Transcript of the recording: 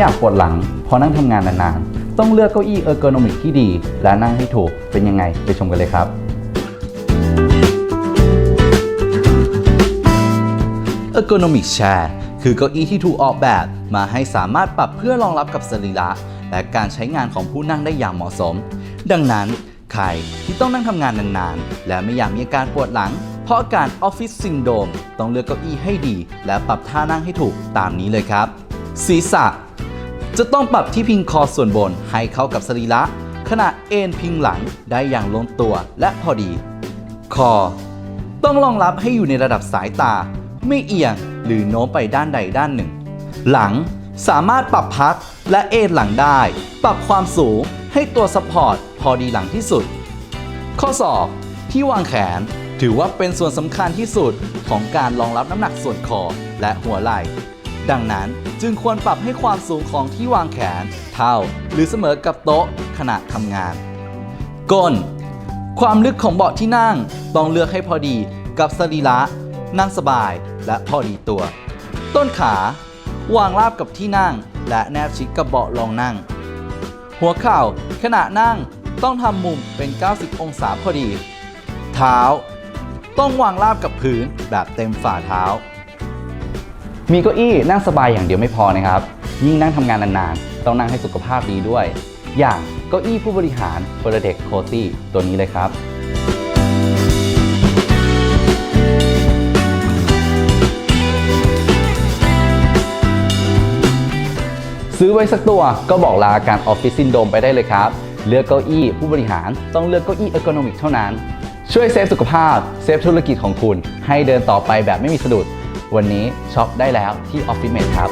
อยากปวดหลังเพราะนั่งทำงานนานๆ ต้องเลือกเก้าอี้เออร์โกนอมิกที่ดี และนั่งให้ถูกเป็นยังไงไปชมกันเลยครับ Ergonomic Chair คือเก้าอี้ที่ถูกออกแบบมาให้สามารถปรับเพื่อรองรับกับสรีระและการใช้งานของผู้นั่งได้อย่างเหมาะสม ดังนั้นใครที่ต้องนั่งทำงานนานๆ และไม่อยากมีอาการปวดหลัง เพราะอาการออฟฟิศซินโดมต้องเลือกเก้าอี้ให้ดี และปรับท่านั่งให้ถูกตามนี้เลยครับ ศีรษะ จะต้องปรับที่พิงคอส่วนบนให้เข้ากับสรีระขณะเอนพิงหลังได้อย่างลงตัวและพอดี คอ ต้องรองรับให้อยู่ในระดับสายตา ไม่เอียงหรือโน้มไปด้านใดด้านหนึ่ง หลังสามารถปรับพักและเอนหลังได้ ปรับความสูงให้ตัวสปอร์ตพอดีหลังที่สุด ข้อศอกที่วางแขนถือว่าเป็นส่วนสำคัญที่สุดของการรองรับน้ำหนักส่วนคอและหัวไหล่ ดังนั้นจึงควรปรับให้ความสูงของที่วางแขน เท่า หรือเสมอกับโต๊ะขณะทำงาน ก้น ความลึกของเบาะที่นั่งต้องเลือกให้พอดีกับสรีระนั่งสบายและพอดีตัว ต้นขาวางราบกับที่นั่ง และแนบชิดกับเบาะรองนั่ง หัวเข่าขณะนั่งต้องทำมุมเป็น 90 องศาพอดี เท้า ต้องวางราบกับพื้นแบบเต็มฝ่าเท้า มีเก้าอี้นั่งสบายอย่างเดียวไม่พอนะครับ ยิ่งนั่งทำงานนานๆ ต้องนั่งให้สุขภาพดีด้วย อย่างเก้าอี้ผู้บริหาร f o r t e c c o z y ตัวนี้เลยครับซื้อไว้สักตัวก็บอกลาอาการออฟฟิศซินโดมไปได้เลยครับ เลือกเก้าอี้ผู้บริหารต้องเลือกเก้าอี้เอ r ร์โกนอมิกเท่านั้น ช่วยเซฟสุขภาพ เซฟธุรกิจของคุณ ให้เดินต่อไปแบบไม่มีสะดุด วันนี้ช็อปได้แล้วที่ออฟฟิเมทครับ